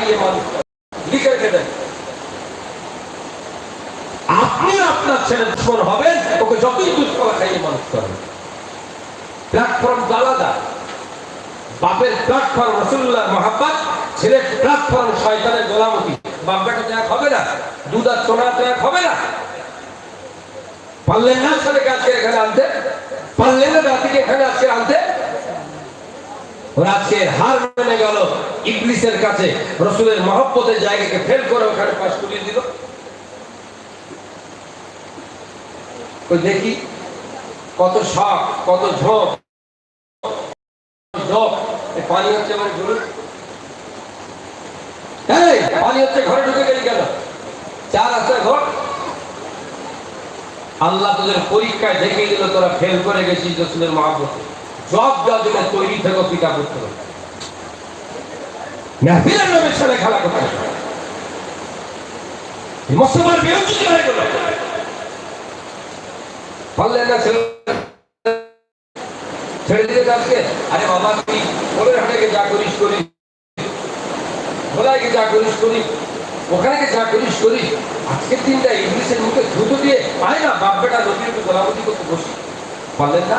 খাইয়ে মানুষ লিখে রেখে দেন আপনি আপনার ছেলে দুশ্মন হবেন, ওকে যতই দুধ কলা খাইয়ে মানুষ করেন প্ল্যাটফর্ম আলাদা। বাপের প্ল্যাটফর্ম রসুল্লাহ ছেলের প্ল্যাটফর্ম শয়তানের গোলামতি। হবে না, দুধ আর সোনা এক হবে না। পারলেন না ছেলেকে আজকে এখানে আনতে? পারলেন না রাতিকে এখানে আজকে আনতে? হার মেনে গেল। ইবলিসের কাছে রসুলের মহব্বতের জায়গাকে ফেল করে ওখানে পাশ করিয়ে দিল। দেখি, কত শখ, কত ঝোঁক পানি হচ্ছে ঘুরে এই, পানি হচ্ছে ঘরে ঢুকে গেলি কেন? চার আছে ঘর। আল্লাহ তোদের পরীক্ষায় দেখিয়ে দিল, তোরা ফেল করে গেছিস রসুলের মহাব্বতে। জব জজনে তৈরি থেকে পিতা করতে হবে। মেহফিলের নামে ছেলে খেলা করতে মুসলমান বিরোধী হয়ে গেল পারলেন না ছেলে ছেড়ে দিতে আজকে আরে বাবা, তুই ওদের হাটে যা করিস করিস। ভোলায় যা করিস করিস। ওখানে যা করিস করিস। আজকের দিনটা ইংলিশের মুখে দ্রুত দিয়ে পায় না বাপ বেটা নদীর গোলাপতি করতে বসি। পারলেন না?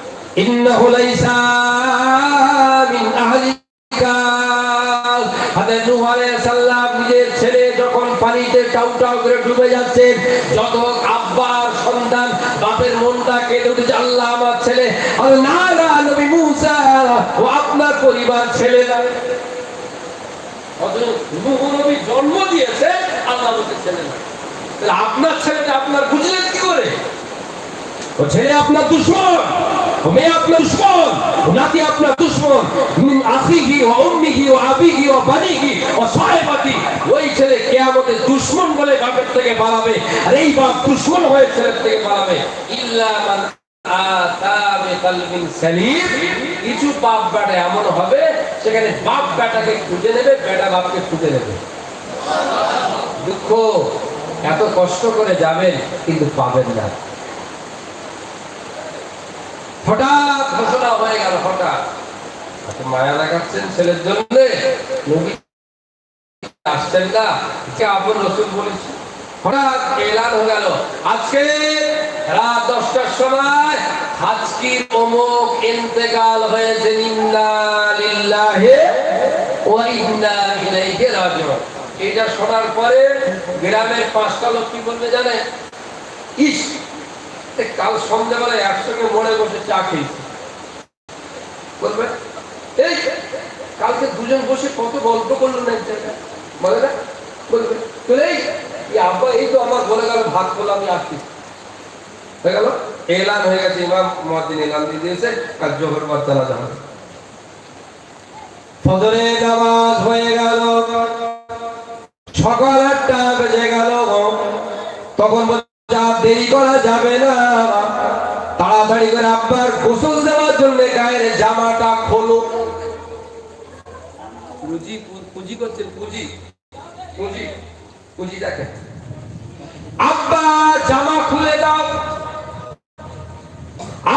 ইন্নাহু লাইসা মিন আহলিকা। হাজরত নূহ আলাইহিস সালাম নিজের ছেলে যখন পানিতে টাউ টাউ করে ডুবে যাচ্ছে যত আব্বার সন্তান বাপের মনটা কেঁদে উঠেছে, আল্লাহ আমার ছেলে। আর না না, নবী মুসা ও আপনার পরিবার ছেলে না। অথচ নূহ নবী জন্ম দিয়েছে, আল্লাহ বলতে ছেলে না। তাহলে আপনার ছেলেটা আপনার বুঝলেন কি করে? ও ছেলে আপনার দুশ্মন। মেয়ে আপনার দুশ্মন, নাতি আপনার দুশ্মন, মিন আখিহি ও উম্মিহি ও আবিহি ও বানিহি সাহেবাতি। ওই ছেলে কিয়ামতে দুশ্মন বলে বাপের থেকে পালাবে, আর এই বাপ দুশ্মন হয়ে ছেলের থেকে পালাবে। ইল্লা মান কিছু বাপ বেটা এমন হবে, সেখানে বাপ বেটাকে খুঁজে নেবে বেটা বাপকে খুঁজে নেবে দুঃখ, এত কষ্ট করে যাবেন, কিন্তু পাবেন না। হঠাৎ ঘোষণা হয়ে গেল, হঠাৎ। মায়া লাগাচ্ছেন ছেলের জন্য? আসছেন না? কে আপন রসুল বলেছি? হঠাৎ এলান হয়ে গেল। আজকে রাত দশটার সময় আজকির অমুক ইন্তেকাল হয়েছে। লিল্লাহি ওয়া ইন্না ইলাইহি এটা শোনার পরে গ্রামের পাঁচটা লোক কি বলবে জানে ইস কাল সন্ধ্যাবেলা একসঙ্গে মনে বসে চা খেয়েছি। বলবে, এই, কালকে দুজন বসে কত গল্প করল না এক জায়গায় না বলবে এই আব্বা, এই তো আমার বলে গেল, ভাত করল আমি আসছি। হয়ে গেল। এলান হয়ে গেছে, ইমাম মহাদিন এলান দিয়ে দিয়েছে আর জোহর যাবে ফজরে নামাজ হয়ে গেল, সকাল আটটা বেজে গেল, তখন দেরি করা যাবে না। তাড়াতাড়ি করে আব্বার গোসল দেওয়ার জন্য গায়ের জামাটা খোলো। পুঁজি পুঁজি করছেন পুঁজি। পুঁজি পুঁজি দেখেন। আব্বা জামা খুলে দাও।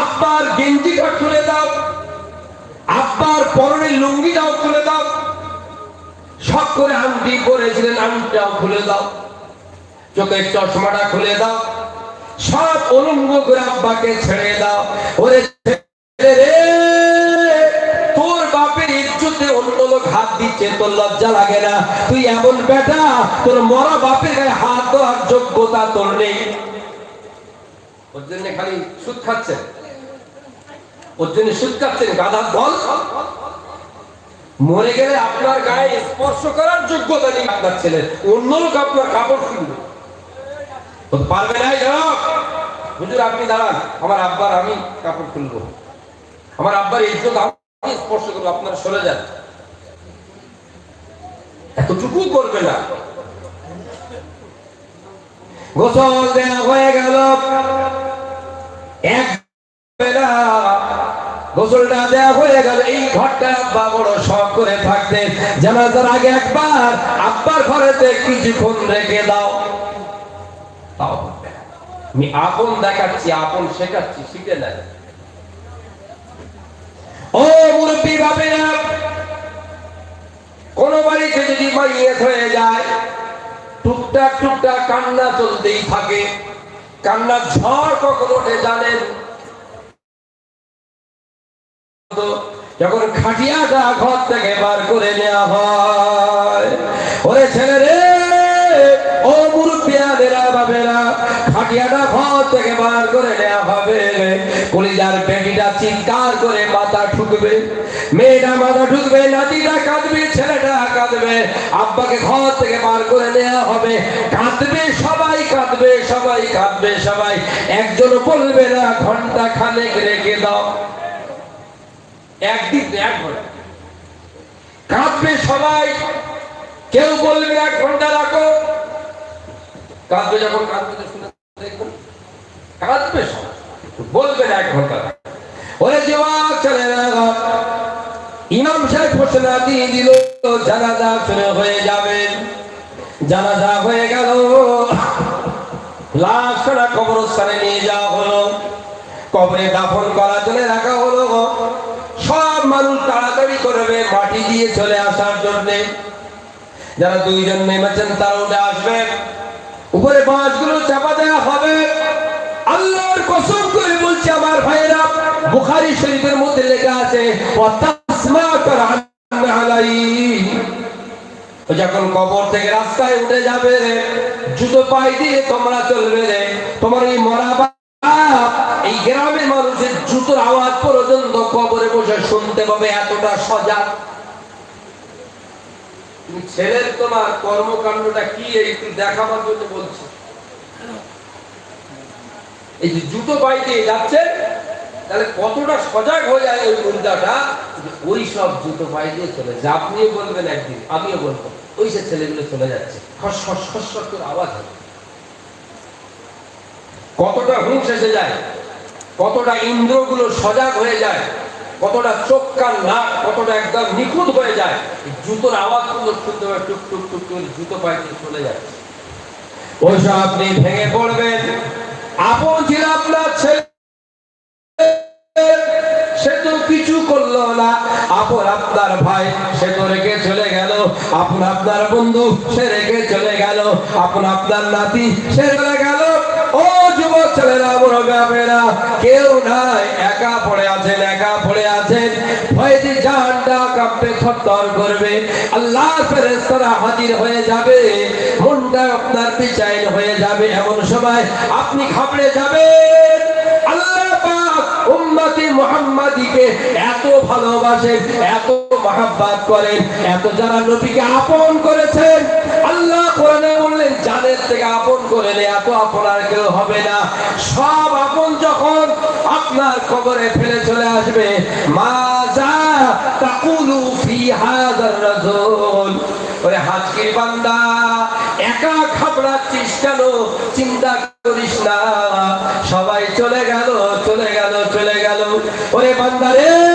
আব্বার গেঞ্জিটা খুলে দাও। আব্বার লুঙ্গিটাও খুলে দাও। শখ করে আংটি করেছিলেন আংটিটাও খুলে দাও। চোখের চশমাটা খুলে দাও। সব অলঙ্গ করে আব্বাকে ছেড়ে দাও। ওরে ওর খালি সুদ খাচ্ছেন। ওর জন্য সুদ খাচ্ছেন মরে গেলে আপনার গায়ে স্পর্শ করার যোগ্যতা নেই আপনার ছেলের। অন্য লোক আপনার কাপড় কিনবে পারবে না দাঁড়াও হুজুর, আপনি দাঁড়ান। আমার আব্বার আমি কাপড় খুলবো। আমার আব্বার ইজ্জত আমি স্পর্শ করব, আপনারা সরে যান। এতটুকু করবে না। গোসল দেওয়া হয়ে গেল। এক বেলা গোসলটা দেওয়া হয়ে গেল। এই ঘরটা আব্বা বড় শখ করে থাকতেন। জানাজার আগে একবার আব্বার ঘরেতে কিছুক্ষণ রেখে দাও। তাও আমি আপন দেখাচ্ছি, আপন শেখাচ্ছি, শিখে নেয় ও কোন বাড়িতে যদি মাইয়েত হয়ে যায়, টুকটাক টুকটাক কান্না চলতেই থাকে। কান্নার ঝড় কখন ওঠে জানেন? যখন খাটিয়াটা ঘর থেকে বার করে নেওয়া হয়, ওরে ছেলে রে খাটিয়াটা ঘর থেকে বার করে নেওয়া হবে। কলিজার বেটিটা চিৎকার করে মাথা ঠুকবে। মেয়েটা মাথা ঠুকবে, নাতিটা কাঁদবে, ছেলেটা কাঁদবে। আব্বাকে ঘর থেকে বার করে নেওয়া হবে। কাঁদবে সবাই কাঁদবে সবাই কাঁদবে সবাই। একজন বলবে না, ঘণ্টা খানেক রেখে দাও। একদিন এক ঘণ্টা। কাঁদবে সবাই। কেউ বলবে এক ঘণ্টা রাখো। কাঁদবে যখন, কাঁদবে শুনে কাঁদবে সবাই, বলবে না এক ঘণ্টা। ওরে জবাব চলে ইমাম সাহেব ঘোষণা দিয়ে দিল, জানাজা শুনে হয়ে যাবেন জানাজা হয়ে গেল। লাশ করা কবরস্থানে নিয়ে যাওয়া হলো। কবরে দাফন করার জন্য রাখা হলো। সব মানুষ তাড়াতাড়ি করবে মাটি দিয়ে চলে আসার জন্য। যারা দুইজন নেমেছেন তারা উঠে আসবে উপরে বাঁশগুলো চাপা দেওয়া হবে। আল্লাহর কসম করে বলছি আমার ভাইয়েরা, বুখারী শরীফের মধ্যে লেখা আছে যখন কবর থেকে রাস্তায় উঠে যাবে রে, জুতো পাই দিয়ে তোমরা চলবে রে, তোমার এই মরা এই গ্রামের মানুষের জুতোর আওয়াজ পর্যন্ত কবরে বসে শুনতে পাবে, এতটা সজাগ। ছেলের তোমার কর্মকাণ্ডটা কি একটু দেখাবার জন্য বলছি। এই যে জুতো পাই দিয়ে যাচ্ছে, তাহলে কতটা সজাগ হয়ে যায় ওই মুদ্রাটা ওই সব জুতো পাই দিয়ে চলে যায়। আপনিও বলবেন একদিন, আমিও বলব। ওই সে ছেলেগুলো চলে যাচ্ছে। খস খস খস করে আওয়াজ হয়। কতটা হুঁশ এসে যায়, কতটা ইন্দ্রগুলো সজাগ হয়ে যায়। কতটা চোখ কান নাক কতটা একদম নিখুঁত হয়ে যায় জুতোর আওয়াজগুলো শুনতে হবে টুক টুক টুক করে জুতো পায়ে চলে যাচ্ছে ওইসব আপনি ভেঙে পড়বেন। আপন ছিল আপনার ছেলে, সে তো কিছু করল না। আপন আপনার ভাই, সে তো রেখে চলে গেল। আপন আপনার বন্ধু, সে রেখে চলে গেল। আপন আপনার নাতি, সে চলে গেল। ছেলেরা, বড় বাপেরা কেউ নাই, একা পড়ে আছেন, একা পড়ে আছেন। কাঁপতে করবে। আল্লাহ ফেরেশতারা হাজির হয়ে যাবে। আপনার হয়ে যাবে এমন সময়। আপনি ঘাবড়ে যাবেন। আল্লাহ উম্মতি মুহাম্মাদিকে এত ভালোবাসেন, এত মহাব্বাত করেন। এত যারা নবীকে আপন করেছেন, আল্লাহ কোরআনে বললেন জানের থেকে আপন করে এত আপন আর কেউ হবে না। সব আপন যখন আপনার কবরে ফেলে চলে আসবে মাজা তাকুলু ফি হাযার রাজুল। ওরে হাজকির বান্দা, একা ঘাবড়াচ্ছিস কেন? চিন্তা করিস না। সবাই চলে গেল চলে গেল চলে গেল। ওরে বান্দা রে!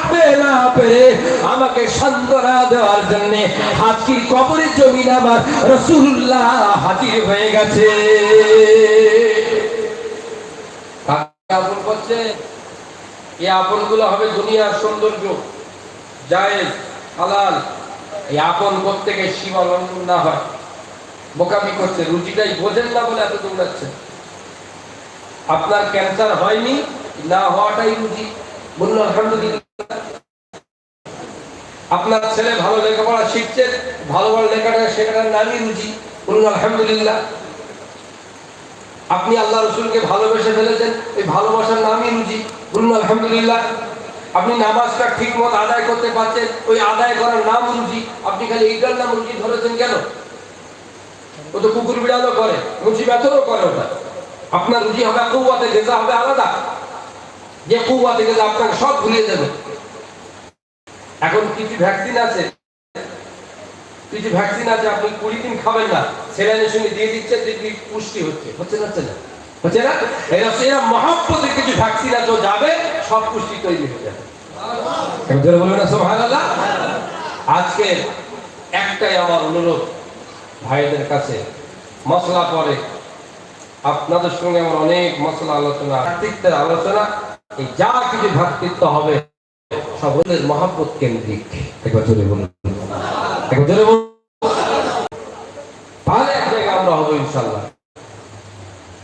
আমাকে সান্ত্বনা দেওয়ার জন্য হাতির কবরের জমিন আমার রসুল্লাহ হাজির হয়ে গেছে। আপন করছে এই হবে দুনিয়ার সৌন্দর্য। জায়েজ, হালাল, এই আপন করতে গিয়ে সীমা লঙ্ঘন না হয়। বোকামি করছে রুটিটাই বোঝেন না বলে এত দৌড়াচ্ছেন আপনার ক্যান্সার হয়নি, না হওয়াটাই রুটি বলুন, আলহামদুলিল্লাহ। আপনার ছেলে ভালো লেখাপড়া শিখছে, ভালো ভালো লেখাটা শেখাটার নামই রুচি বলুন, আলহামদুলিল্লাহ। আপনি আল্লাহ রসুলকে ভালোবেসে ফেলেছেন, এই ভালোবাসার নামই রুজি। বলুন, আলহামদুলিল্লাহ। আপনি নামাজটা ঠিক মতো আদায় করতে পারছেন, ওই আদায় করার নাম রুজি। আপনি খালি এইটার নাম রুজি ধরেছেন কেন? ও তো কুকুর বিড়ালও করে রুচি ব্যথরও করে ওটা। আপনার রুচি হবে কৌয়াতে গেজা হবে আলাদা। যে কৌয়াতে গেলে আপনাকে সব ভুলিয়ে দেবে। এখন কিছু ভ্যাকসিন আছে। কিছু ভ্যাকসিন আছে, আপনি কুড়ি দিন খাবেন না। সেলাইনের সঙ্গে দিয়ে দিচ্ছে, দেখবি পুষ্টি হচ্ছে। হচ্ছে না হচ্ছে না? হচ্ছে না? এরা এরা মহাব্বতের কিছু ভ্যাকসিন আছে যাবে, সব পুষ্টি তৈরি হয়ে যাবে। বলবেন না, সুবহানাল্লাহ? আজকে একটাই আমার অনুরোধ ভাইদের কাছে। মশলা পরে। আপনাদের সঙ্গে আমার অনেক মশলা আলোচনা আলোচনা। এই যা কিছু ভ্রাতৃত্ব হবে সব ওদের মহাব্বত কেন্দ্রিক। একবার জোরে বলুন। একবার জোরে বলুন।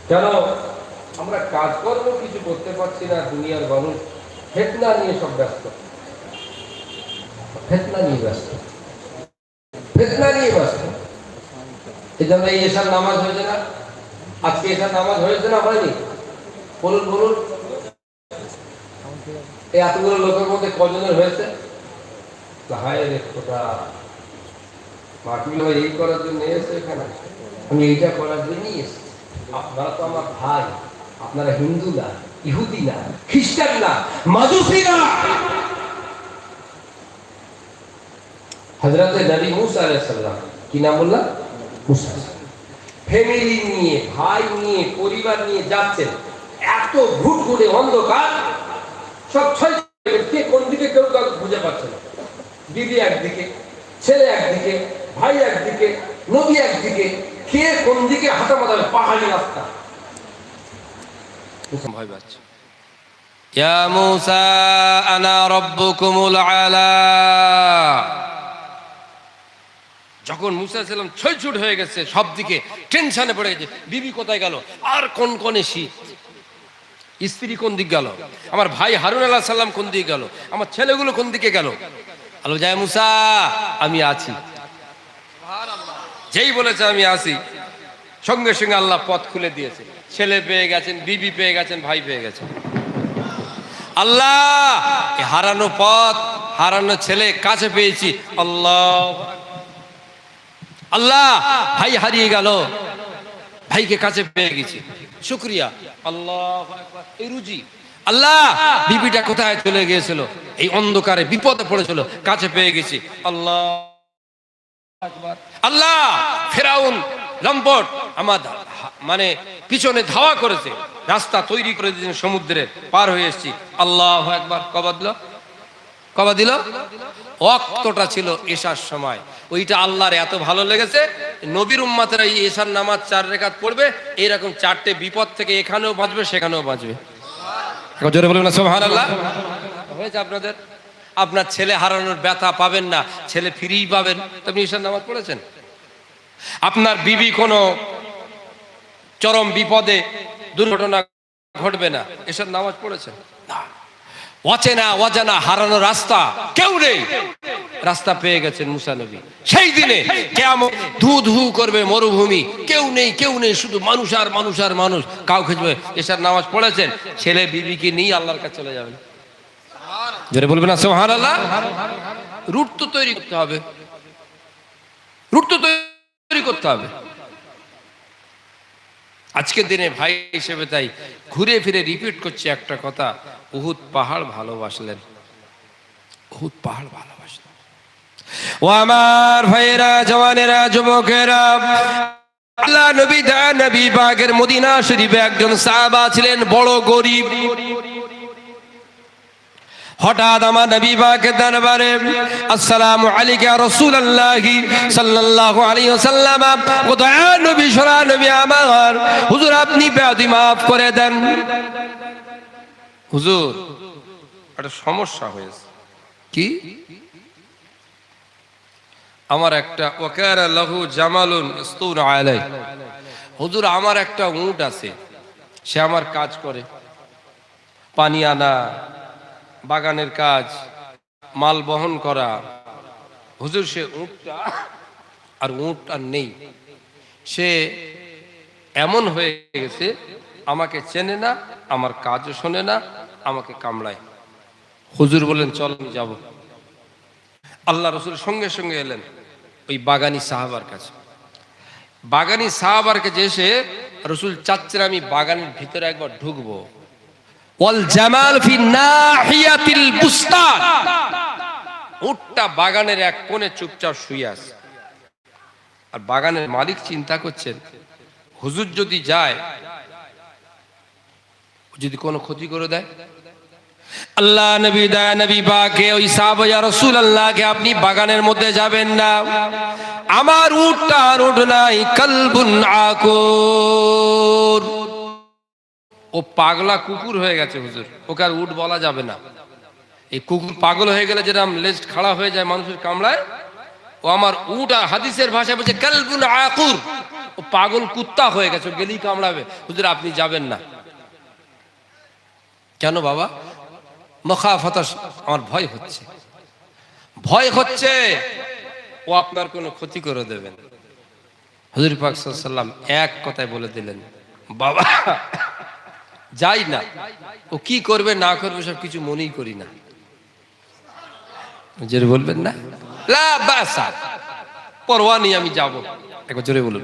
কেন? আমরা কাজকর্ম কিছু করতে পারছি না, দুনিয়ার মানুষ ফেতনা নিয়ে সব ব্যস্ত। ফেতনা নিয়ে ব্যস্ত। ফেতনা নিয়ে ব্যস্ত। এই এই এসার নামাজ হয়েছে না? আজকে এসার নামাজ হয়েছে না হয়নি? বলুন বলুন। এই এতগুলো লোকের মধ্যে কজনের হয়েছে? হায় হয় এই করার জন্য এসে এখানে? আমি এইটা করার জন্যই এসেছি। আপনারা তো আমার ভাই, আপনারা হিন্দু না, ইহুদি না, খ্রিস্টান না না। হজরতে নবী মুসা আলাইসাল্লাম কি নাম বললাম? মুসা। ফ্যামিলি নিয়ে, ভাই নিয়ে, পরিবার নিয়ে যাচ্ছেন। এত ঘুট ঘুরে অন্ধকার। সব ছয় কে কোন দিকে কেউ পাচ্ছে না। দিদি একদিকে, ছেলে একদিকে, ভাই একদিকে, নদী একদিকে, কে কোন দিকে পাহাড়ি রাস্তা। ভয় পাচ্ছে। যখন মুসা ছুট হয়ে গেছে সব দিকে, টেনশনে পড়ে গেছে, বিবি কোথায় গেল? আর কোন কোনে স্ত্রী কোন দিক গেল? আমার ভাই হারুন আল্লাহ সাল্লাম কোন দিকে গেল? আমার ছেলেগুলো কোন দিকে গেল? আলো যায় মুসা, আমি আছি। যেই বলেছে আমি আছি, সঙ্গে সঙ্গে আল্লাহ পথ খুলে দিয়েছে। ছেলে পেয়ে গেছেন, বিবি পেয়ে গেছেন, ভাই পেয়ে গেছেন। আল্লাহ হারানো পথ, হারানো ছেলে কাছে পেয়েছি। আল্লাহ আল্লাহ, ভাই হারিয়ে গেল। ভাইকে কাছে পেয়ে গেছি। শুক্রিয়া। আল্লাহ এই রুজি। আল্লাহ বিবিটা কোথায় চলে গিয়েছিল? এই অন্ধকারে বিপদে পড়েছিল, কাছে পেয়ে গেছি। আল্লাহ আল্লাহ, ফেরাউন লম্পট আমার মানে পিছনে ধাওয়া করেছে। রাস্তা তৈরি করে দিয়েছেন সমুদ্রে পার হয়ে এসেছি। আল্লাহ একবার কবা দিল কবা দিল? অক্তটা ছিল এশার সময়। ওইটা আল্লাহর এত ভালো লেগেছে, নবীর উম্মাতেরা এই এশার নামাজ চার রেখাত পড়বে, এইরকম চারটে বিপদ থেকে এখানেও বাঁচবে, সেখানেও বাঁচবে। হয়েছে আপনাদের? আপনার ছেলে হারানোর ব্যথা পাবেন না, ছেলে ফিরিই পাবেন। আপনি ঈশার নামাজ পড়েছেন? আপনার বিবি কোনো চরম বিপদে দুর্ঘটনা ঘটবে না এসব নামাজ পড়েছেন? না। অচেনা, অজানা, হারানো রাস্তা কেউ নেই। রাস্তা পেয়ে গেছেন মুসা নবী। সেই দিনে কেমন ধু ধু করবে মরুভূমি। কেউ নেই কেউ নেই, শুধু মানুষ আর মানুষ আর মানুষ। কাউ খুঁজবে এসব নামাজ পড়েছেন, ছেলে বিবিকে নিয়ে আল্লাহর কাছে চলে যাবেন। জোরে বলবেন না আল্লাহ রুট তো তৈরি করতে হবে। রুট তো তৈরি করতে হবে। আজকের দিনে ভাই হিসেবে তাই ঘুরে ফিরে রিপিট করছে একটা কথা, উহুদ পাহাড় ভালোবাসলেন। উহুদ পাহাড় ভালোবাসলেন। ও আমার ভাইয়েরা, জওয়ানেরা, যুবকেরা, আল্লাহ নবী দা নবী বাগের মদিনা শরীফে একজন সাহাবা ছিলেন, বড় গরিব। হঠাৎ আমার নবী পাকের দরবারে, আসসালামু আলাইকা রাসূলুল্লাহি সাল্লাল্লাহু আলাইহি ওয়াসাল্লাম, ও দয়া নবী সরা নবী আমার, হুজুর আপনি বেয়াদি maaf করে দেন। হুজুর, একটা সমস্যা হয়েছে। কি? আমার একটা ওয়াকারা লাহু জামালুন ইস্তুন আলাই হুজুর, আমার একটা উট আছে, সে আমার কাজ করে। পানি আনা বাগানের কাজ, মাল বহন করা। হুজুর, সে উঁটটা আর উঁট আর নেই। সে এমন হয়ে গেছে, আমাকে চেনে না, আমার কাজও শোনে না, আমাকে কামড়ায়। হুজুর বললেন, চল, আমি যাব। আল্লাহ রসুল সঙ্গে সঙ্গে এলেন ওই বাগানি সাহাবার কাছে। বাগানি সাহাবার কাছে এসে, রসুল চাচ্ছেন আমি বাগানের ভিতরে একবার ঢুকবো। ওয়াল বাগানের এক কোণে চুপচাপ শুয়ে আছে। আর বাগানের মালিক চিন্তা করছেন, হুজুর যদি যায় যদি কোনো ক্ষতি করে দেয়? আল্লাহ নবী, দয়া নবী বাকে ওই সাহাবা রসুল আল্লাহকে আপনি বাগানের মধ্যে যাবেন না। আমার উঠটা আর উঠ নাই, কালবুন আকর ও পাগলা কুকুর হয়ে গেছে, হুজুর। ওকে আর উট বলা যাবে না। এই কুকুর পাগল হয়ে গেলে যেরকম লেজ খাড়া হয়ে যায় মানুষের কামড়ায়, ও আমার উট আর হাদিসের ভাষায় বলছে, কালবুন আকুর। ও পাগল কুত্তা হয়ে গেছে গেলেই কামড়াবে। হুজুর, আপনি যাবেন না। কেন বাবা? মখাফত আমার ভয় হচ্ছে। ভয় হচ্ছে, ও আপনার কোনো ক্ষতি করে দেবেন। হুজুর পাক সাল্লাম এক কথায় বলে দিলেন, বাবা যাই না, ও কি করবে না করবে সব কিছু মনেই করি না। বলবেন না? লা পরোয়া নেই আমি যাব। একবার জোরে বলুন।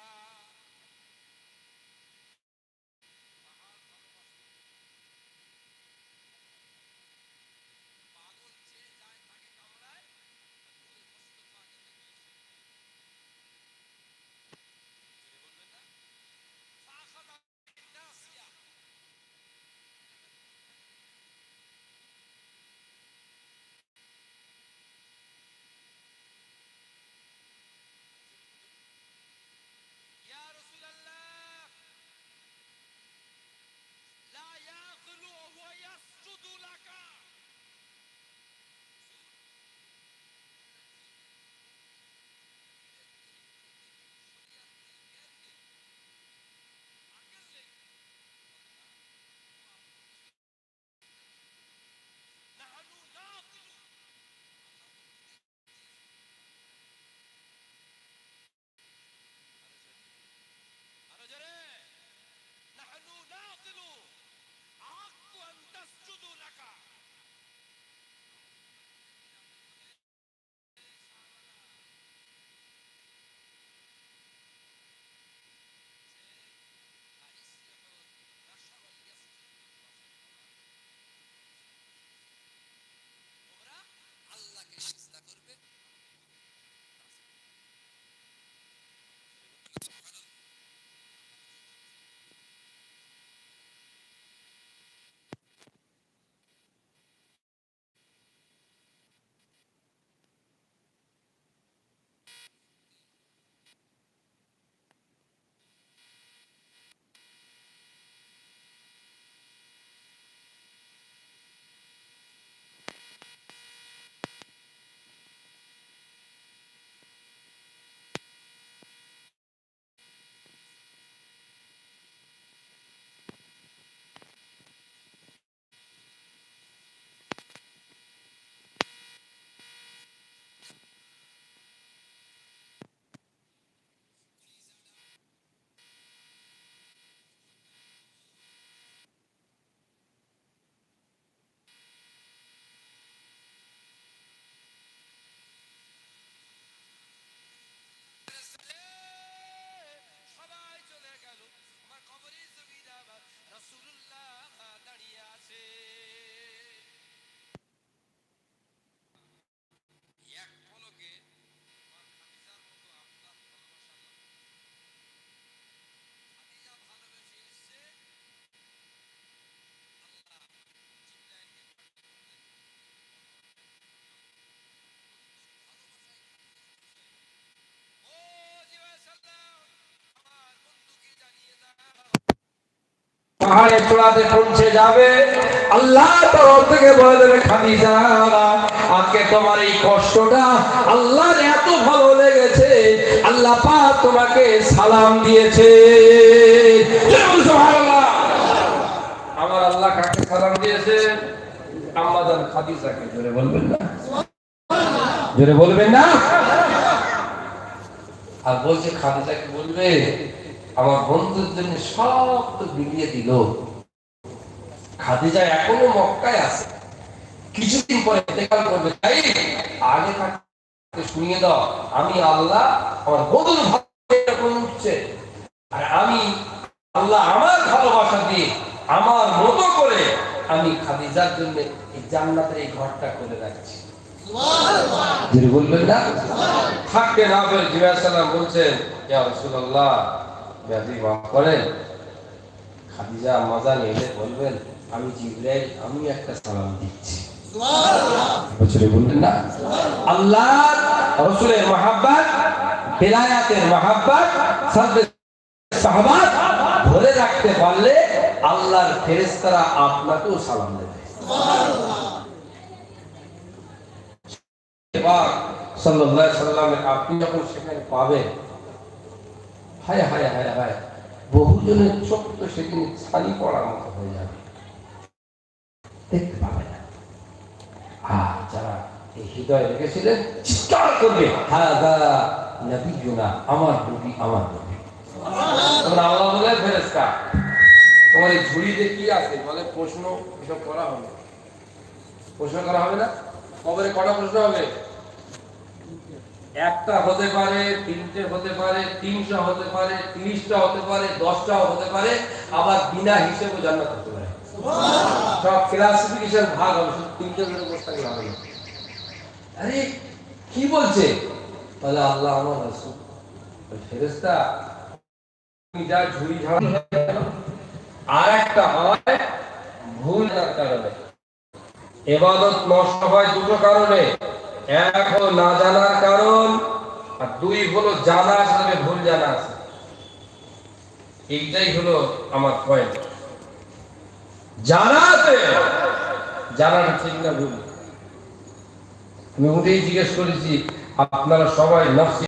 পাহাড়ের চূড়াতে পৌঁছে যাবে। আল্লাহ তরফ থেকে বলে দেবে, খাদিজা, আজকে তোমার এই কষ্টটা আল্লাহর এত ভালো লেগেছে, আল্লাহ পাক তোমাকে সালাম দিয়েছে। আমার আল্লাহ কাকে সালাম দিয়েছে? আম্মাদান খাদিজাকে। জোরে বলবেন না? জোরে বলবেন না? আর বলছে খাদিজাকে বলবে? আমার বন্ধুর জন্য সব তো বিলিয়ে দিল। খাদিজা এখনও মক্কায় আছে। কিছুদিন পরে ইন্তেকাল করবে তাই আগে থাকতে শুনিয়ে দাও আমি আল্লাহ আমার বন্ধুর ভালো এরকম উঠছে আর আমি আল্লাহ আমার ভালোবাসা দিয়ে আমার মতো করে আমি খাদিজার জন্য এই জান্নাতের এই ঘরটা করে রাখছি। বলবেন না? থাকতে না পেরে জিবাহ সালাম বলছেন ইয়া রাসূলুল্লাহ ব্যাধি মাফ করেন। খাদিজা মজা নিলে বলবেন আমি জিবরাইল আমি একটা সালাম দিচ্ছি। বছরে বললেন না? আল্লাহ রসুলের মহাব্বাত বেলায়াতের মহাব্বাত সাদ্দে সাহাবাত ধরে রাখতে পারলে আল্লাহর ফেরেশতারা আপনাকেও সালাম দেবে। সাল্লাল্লাহু আলাইহি সাল্লামের আপনি যখন সেখানে পাবেন হায় হায় হায় হায়। বহুজনের চোখ তো সেদিন ছানি পড়ার মতো হয়ে যাবে। দেখতে পাবে না। আর যারা এই হৃদয়ে রেখেছিলেন, চিৎকার করবে, হাদা নবীনা আমার নবী আমার নবী। তোমরা আল্লাহ বলে, ফেরেশতা। তোমার এই ঝুড়িতে কি আছে, বলে প্রশ্ন এসব করা হবে। প্রশ্ন করা হবে না? কবরে কটা প্রশ্ন হবে? একটা হতে পারে তিনটে হতে পারে তিনশো হতে পারে তিরিশটা হতে পারে দশটাও হতে পারে আবার বিনা হিসেবে জান্নাত হতে পারে। সব ক্লাসিফিকেশন ভাগ হবে শুধু তিনটে করে বসে থাকলে হবে। আরে কি বলছে? বলে আল্লাহ আমার রাসূল। তুমি যা ঝুড়ি ঝাড়ি আর একটা হয় ভুল কারণে। এবাদত নষ্ট হয় দুটো কারণে। এক হলো না জানার কারণ, আর দুই হলো জানা আছে ভুল জানা আছে। এইটাই হলো আমার পয়েন্ট জানা আছে জানার ঠিক না ভুল। আমি উঠেই জিজ্ঞেস করেছি, আপনারা সবাই নফসি